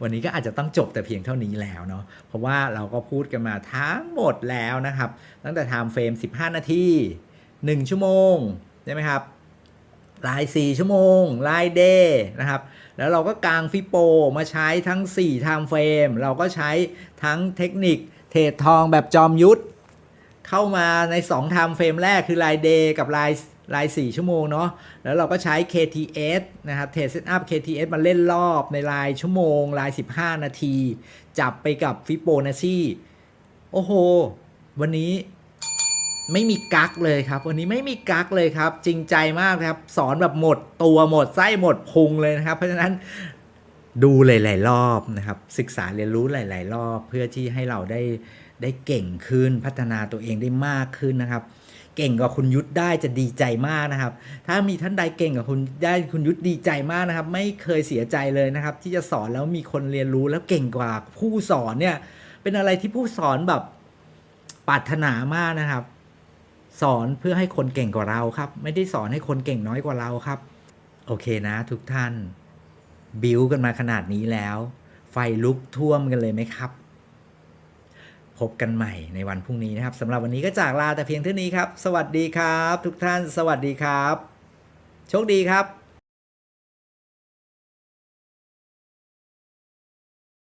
วันนี้ก็อาจจะต้องจบแต่เพียงเท่านี้แล้วเนาะเพราะว่าเราก็พูดกันมาทั้งหมดแล้วนะครับ ตั้งแต่ time frame 15 นาที 1 ชั่วโมงใช่ไหมครับราย 4 ชั่วโมงรายเดย์นะครับ แล้วเราก็กางฟิโปมาใช้ทั้ง4 time frame เราก็ใช้ทั้งเทคนิคเทรดทองแบบจอมยุทธ เข้ามาใน2 time frame แรกคือรายเดย์กับรายราย 4 ชั่วโมงเนาะแล้วเราก็ใช้ KTS นะครับเทรดเซตอัพ KTS มาเล่นรอบในรายชั่วโมง ราย 15 นาที จับไปกับฟิโบนัชชีโอ้โห วันนี้ไม่มีกักเลยครับ วันนี้ไม่มีกักเลยครับ จริงใจมากครับ สอนแบบหมดตัวหมดไส้หมดพุงเลยนะครับ เพราะฉะนั้น ดูหลาย ๆ รอบนะครับ ศึกษาเรียนรู้หลาย ๆ รอบ เพื่อที่ให้เราได้ได้เก่งขึ้นพัฒนาตัวเองได้มากขึ้นนะครับ เก่งกว่าคุณยุทธได้จะดีใจมากนะครับ ถ้ามีท่านใดเก่งกว่าคุณได้คุณยุทธดีใจมากนะครับ ไม่เคยเสียใจเลยนะครับ ที่จะสอนแล้วมีคนเรียนรู้แล้วเก่งกว่าผู้สอนเนี่ย เป็นอะไรที่ผู้สอนแบบปรารถนามากนะครับ สอนเพื่อให้คนเก่งกว่าเราครับ ไม่ได้สอนให้คนเก่งน้อยกว่าเราครับ โอเคนะ ทุกท่าน บิวกันมาขนาดนี้แล้ว ไฟลุกท่วมกันเลยไหมครับ พบกันใหม่ในวันพรุ่งนี้นะครับสำหรับวันนี้ก็จากลาแต่เพียงเท่านี้ครับ สวัสดีครับ ทุกท่านสวัสดีครับ โชคดีครับ